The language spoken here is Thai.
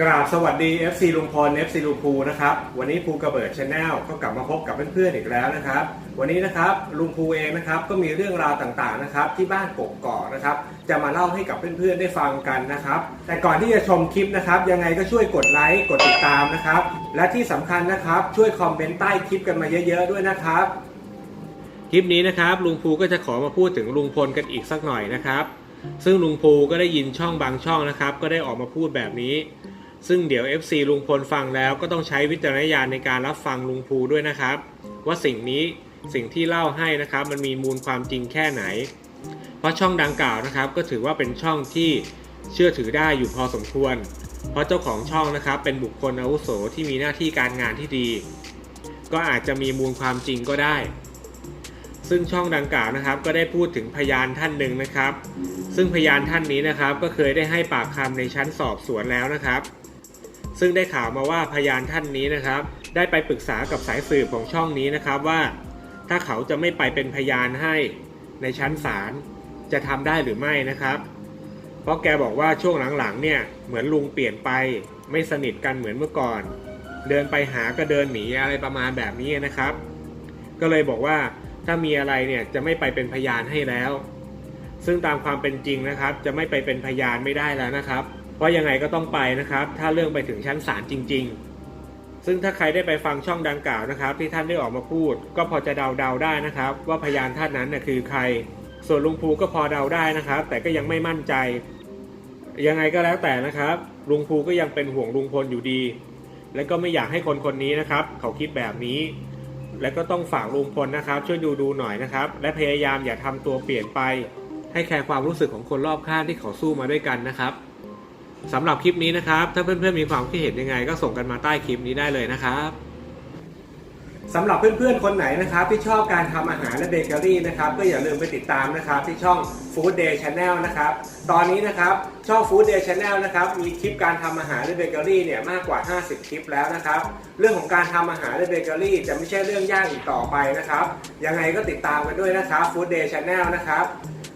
กราบสวัสดี FC ลุงพล FC ลุงภูนะครับ วันนี้ภูกระเบิดชาแนลก็กลับมาพบกับเพื่อนๆอีกแล้วนะครับ วันนี้นะครับลุงภูเองนะครับก็มีเรื่องราวต่างๆนะครับที่บ้านกกอกนะครับ จะมาเล่าให้กับเพื่อนๆได้ฟังกันนะครับ แต่ก่อนที่จะชมคลิปนะครับยังไงก็ช่วยกดไลค์กดติดตามนะครับ และที่สำคัญนะครับช่วยคอมเมนต์ใต้คลิปกันมาเยอะๆด้วยนะครับ คลิปนี้นะครับลุงภูก็จะขอมาพูดถึงลุงพลกันอีกสักหน่อยนะครับ ซึ่งลุงภูก็ได้ยินช่องบางช่องนะครับ ก็ได้ออกมาพูดแบบนี้ ซึ่งเดี๋ยว FC ลุงพลฟังแล้วก็ต้องใช้วิจารณญาณในการรับฟังลุงภูด้วยนะครับ ว่าสิ่งนี้สิ่งที่เล่าให้นะครับ มันมีมูลความจริงแค่ไหน เพราะช่องดังกล่าวนะครับ ก็ถือว่าเป็นช่องที่เชื่อถือได้อยู่พอสมควร เพราะเจ้าของช่องนะครับ เป็นบุคคลอาวุโสที่มีหน้าที่การงานที่ดี ก็อาจจะมีมูลความจริงก็ได้ ซึ่งช่องดังกล่าวนะครับ ก็ได้พูดถึงพยานท่านหนึ่งนะครับ ซึ่งพยานท่านนี้นะครับก็เคยได้ให้ปากคำในชั้นสอบสวนแล้วนะครับ ซึ่งได้ข่าวมาว่าพยานท่านนี้นะครับ ได้ไปปรึกษากับสายสืบของช่องนี้นะครับว่า ถ้าเขาจะไม่ไปเป็นพยานให้ในชั้นศาลจะทำได้หรือไม่นะครับ เพราะแกบอกว่าช่วงหลังๆเนี่ยเหมือนลุงเปลี่ยนไปไม่สนิทกันเหมือนเมื่อก่อน เดินไปหาก็เดินหนีอะไรประมาณแบบนี้นะครับ ก็เลยบอกว่าถ้ามีอะไรเนี่ยจะไม่ไปเป็นพยานให้แล้ว ซึ่งตามความเป็นจริงนะครับ จะไม่ไปเป็นพยานไม่ได้แล้วนะครับ เพราะยังไงก็ต้องไปนะครับ ถ้าเรื่องไปถึงชั้นศาลจริง ๆ ซึ่งถ้าใครได้ไปฟังช่องดังกล่าวนะครับ ที่ท่านได้ออกมาพูด ก็พอจะเดาๆได้นะครับ ว่าพยานท่านนั้นน่ะคือใคร ส่วนลุงภูก็พอเดาได้นะครับ แต่ก็ยังไม่มั่นใจ ยังไงก็แล้วแต่นะครับ ลุงภูก็ยังเป็นห่วงลุงพลอยู่ดี และก็ไม่อยากให้คนคนนี้นะครับ เขาคิดแบบนี้และก็ต้องฝากลุงพลนะครับ ช่วยดูดูหน่อยนะครับ และพยายามอย่าทำตัวเปลี่ยนไป ให้แคร์ความรู้สึกของคนรอบข้างที่เขาสู้มาด้วยกันนะครับ สำหรับคลิปนี้นะครับ ถ้าเพื่อนๆมีความคิดเห็นยังไง ก็ส่งกันมาใต้คลิปนี้ได้เลยนะครับสำหรับเพื่อนๆ คนไหนนะครับ ที่ชอบการทำอาหารและเบเกอรี่นะครับ ก็อย่าลืมไปติดตามนะครับ ที่ช่อง Food Day Channel นะครับ ตอนนี้นะครับช่อง Food Day Channel นะครับมีคลิปการทำอาหารและเบเกอรี่เนี่ยมากกว่า 50 คลิปแล้วนะครับ เรื่องของการทำอาหารและเบเกอรี่จะไม่ใช่เรื่องยากอีกต่อไปนะครับ ยังไงก็ติดตามกันด้วยนะครับ Food Day Channel นะครับ